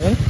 เ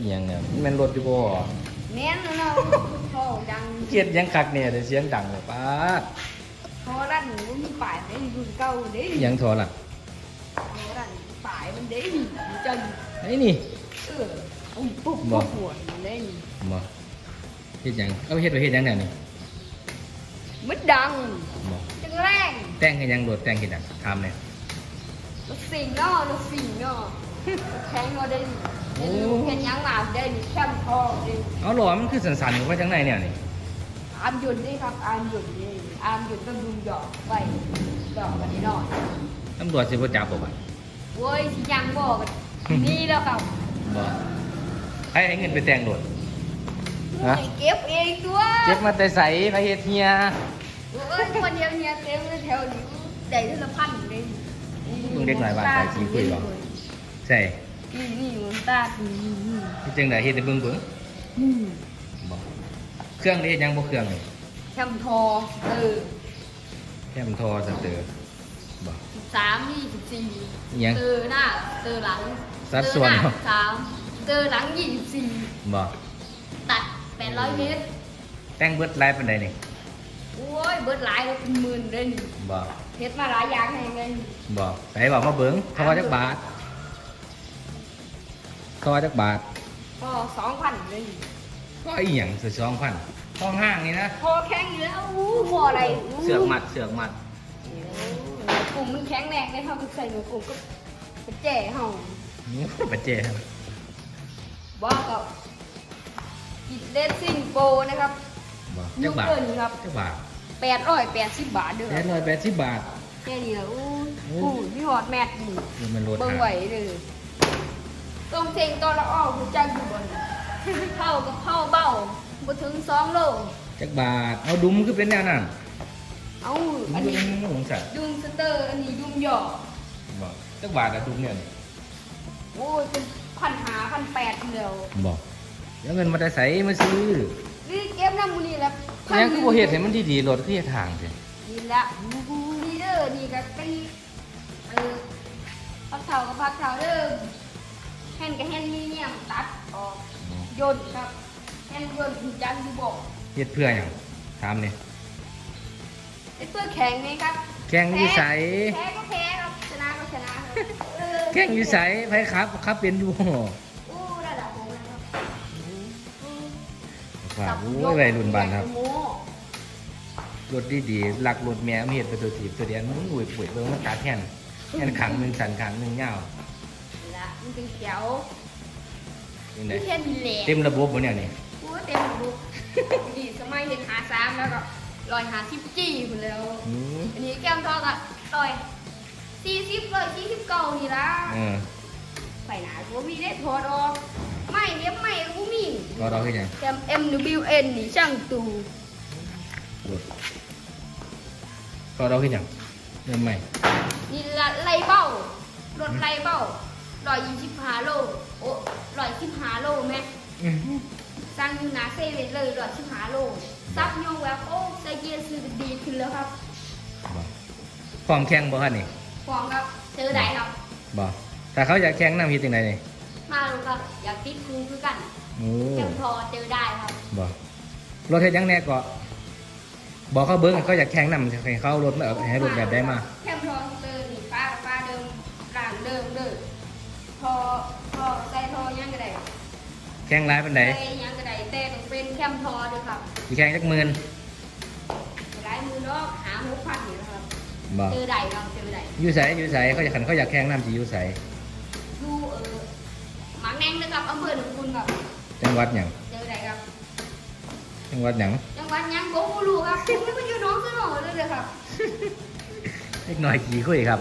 รถเอียงเนี่ยมันแม่นรถอยู่บ่แม่นเนาะโอ้ดังเกลียดยังคักเนี่ยแต่เสียงดังเลยป้าดพอรันหนูมีป่ายได้รุ่นเก่าเด้อิหยังโทรล่ะพอรันป่ายมันเด้จังไอ้นี่เอออุ้มปุ๊บบ่ปุ๊บปวดมันเด้บ่เฮ็ดหยังเอาเฮ็ดไว้เฮ็ดหยังเนี่ยนี่มันดังบ่จังแรงแต่งเฮ็ดหยังรถแต่งเฮ็ดหยังถามเนี่ยรถสิ่งเนาะรถสิ่งเนาะแข็งเราได้ เห็นลูกเห็นยังหมาได้แค่พอได้เอาหล่อมันคือสันๆอยู่ว่าจังไหนเนี่ยนี่อามหยุดนี่ครับอามหยุดนี่อามหยุดต้องดูดอกไว้ดอกกันนี้หน่อยตำรวจสิบ่จับบ่บัดโว้ยที่ยังบอกกันนี่แล้วครับบ่ให้ให้เงินไปแต่งรถฮะเก็บเองตัวเก็บมาแต่ใสไปเฮ็ดเฮียโอ้ยคนเดียวเนี่ยเต็มเลยแถวนี้ได้ทีละพันเลยมึงเด็กหน่อยบ้านไปสิคุยบ่ใช่ นี่นี่มันตาดีนี่นี่ที่จังไดเฮ็ดให้เบิ่งเบิ่งนี่บ่เครื่องนี้เฮ็ดหยังบ่เครื่องนี่แคมทอเออแค่มันทอสเตอร์บ่ สิบสามยี่สิบสี่อิหยังเตอหน้าเตอหลังสัดส่วนเตอหน้าสามเตอหลังยี่สิบสี่บ่ตัดแปดร้อยเมตร แต่งเบิดหลายปานใดนี่โอ้ยเบิดหลายแล้วเป็นหมื่นเลยนี่บ่ เฮ็ดมาหลายอย่างให้ไงบ่ใส่บอกมาเบิ่งทอจักบาท ทอจักบาทก็สองพันเลยนี่ก็อีหยังสิ2,000ทองห้างนี่นะพอแข็งอยู่แล้วอู้พออะไรอู้เสือกมัดเสือกมัดกลุ่มมันแข็งแรงเลยครับมันใส่หนูกลุ่มก็กระแจ่เห่านี่ปัจเจว่ากับกิดเลสซิ่งโปรนะครับบ่ยจักกบาทเกินครับจักบาทแปดร้อยแปดสิบบาทเด้อ880บาทแค่นี้แหละอู้โอ้อู้พี่หอดแมทนี่นี่มันรถเบิ่งหาไหวเลย ตรงเจงตอนละอ้อคุณจังอยู่บนเข้ากับเข้าเบ้าบ่ถึงสองโลจักบาท เอาดุมคือเป็นแนวนั้นเอ้าดุมอันคือนี้เป็นหงสัตว์ดุมสเตอร์อันนี้ดุมหยอกบ่จักบาทอะดุมเนี่ยโอ้ยเป็นพันหาพันแปดเดียวบ่เดี๋ยวเงินมาได้ใส่มาซื้อนี่เก็บน้ำมูนี่แล้วยังคือบ่เฮ็ดให้มันดีๆรถคือเฮ็ดทางสินี่ละนี่เด้อนี่ก็ตีเออพักเท้ากับพักเท้าเด้อ แฮนกับแฮนนี่เนี่ยตัดออกโยนครับแฮนโยนถึงจังอยู่บอกเฮ็ดเพื่อหยังถามนี่ไอ้เพื่อแข่งไงครับแข่งอยู่ไสแพ้ก็แพ้ครับชนะก็ชนะครับเออแข่งอยู่ไสไผครับครับเป็นอยู่อู้ระดับผมนะครับอู้ฝากโอ้ยวัยรุ่นบ้านครับโม้รถดีๆหลักรถแม่มาเฮ็ดเป็นตัวถีบตัวเดียวมึงอุ้ยปุ๋ยเบิ่งมันกัดแท่นแท่นขังหนึงสันขังหนึงยาว นี่ละมันเป็นเขียวจังไดไม่แค่มีแหลกเต็มระบบบ่เนี่ยนี่กูเต็มบุกดีสมัยเห็นหาสามแล้วก็ลอยหาสิบจี้หมดแล้ว อืออันนี้แก้มทองอะลอยสี่สิบเลยสี่สิบเก้านี่ละเออไปไหนกูมีได้ถอดออกไม่เนี้ยไม่กูมีก็เราเฮ็ดหยังแกม MWN นี่ช่างตูรถก็เราเฮ็ดหยังเริ่มใหม่นี่ละไล่เบ้ารถไล่เบ้า ร้อยยี่สิบห้าโลโอ้ร้อยสิบห้าโลแม่อื้อสร้างอยู่หนาเซเว่นเลยร้อยสิบห้าโลซับยงแววโอ้ใส่เกียร์ซื้อดีขึ้นแล้วครับบ่พร้อมแข่งบ่คั่นนี่ฟองครับซื้อได้ครับบ่ถ้าเขาอยากแข่งนำเฮ็ดจังไดนี่มาลงครับอยากติดครูคือกันอโอ้เข้มทอเจอได้ครับบอกรถเฮ็ดหยังแน่ก็บอกเขาเบิ้งเขาอยากแข่งนำให้เขาเอารถมาเอาให้รถแบบได้มาเข้มทอเดินนี่ป้าป้าเดิมร้านเดิมเดิม พอพอใส่ทอยังก็ได้แข่งร้ายเป็นไดใส่ยังก็ได้แต่ต้องเป็นเข้มทอด้วยครับสิแข่งจักหมื่นหลายมือลอกหาหกพันนี่นะครับบอกเจอได้ครับเจอได้อยู่ใสอยู่ใสเขาอยากขันเขาอยากแข่งน้ำสิอยู่ใสดูเออหมักแนงนะครับอำเภอหนองคุณครับจังหวัดหยังเจอได้ครับจังหวัดหยังจังหวัดยังโกกูรู้ครับผมไม่ไปอยู่หน้องสนอเลยเลยครับเล็กน้อยขี่คุยครับ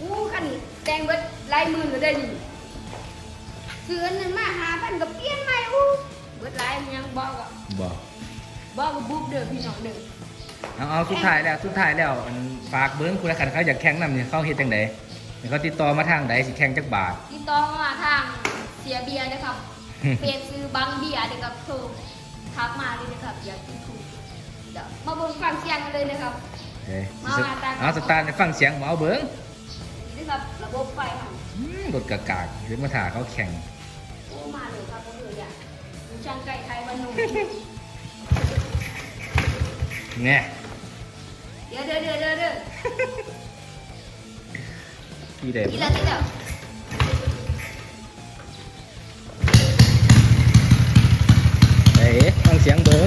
อู้คันนี้แดงเบิด ลายมือเลยได้ดิซื้ออันนั้นมาหาพันกับเปลี่ยนใหม่อู้เบิดลายมันยังบอกอะบอกบอกกับบุ๊บเด้อพี่น้องเด้อเอาเอาสุดท้ายแล้วสุดท้ายแล้วอันฝากเบิ้งคุณขันเขาอยากแข่งน้ำเนี่ยเขาเฮ็ดจังไดเดี๋ยวเขาติดต่อมาทางใดสิแข่งจักบาท ติดต่อมาทางเสียเบียร์นะครับ เพจซื้อบังเบียร์นะครับโทรทักมาเลยนะครับอยากกินถูกเดี๋ยวมาเบิ่งฟังเสียงกันเลยนะครับเอ้ยมามาตามเอาสตาร์ทให้ฟังเสียงหมอเบิ้ง นี่ครับระบบไฟครับอืมรถกะกากเดี๋ยวมาถ่าเขาแข่ง โอ้มาเลยครับผมเลยอะดูช่างไก่ไทยวันหนุ่มเนี่ยเดี๋ยวเดี๋ยวเดี๋ยวเดี๋ยวเดี๋ยวที่เด็ทีละทีละเอ้ยฟังเสียงเบิ้ง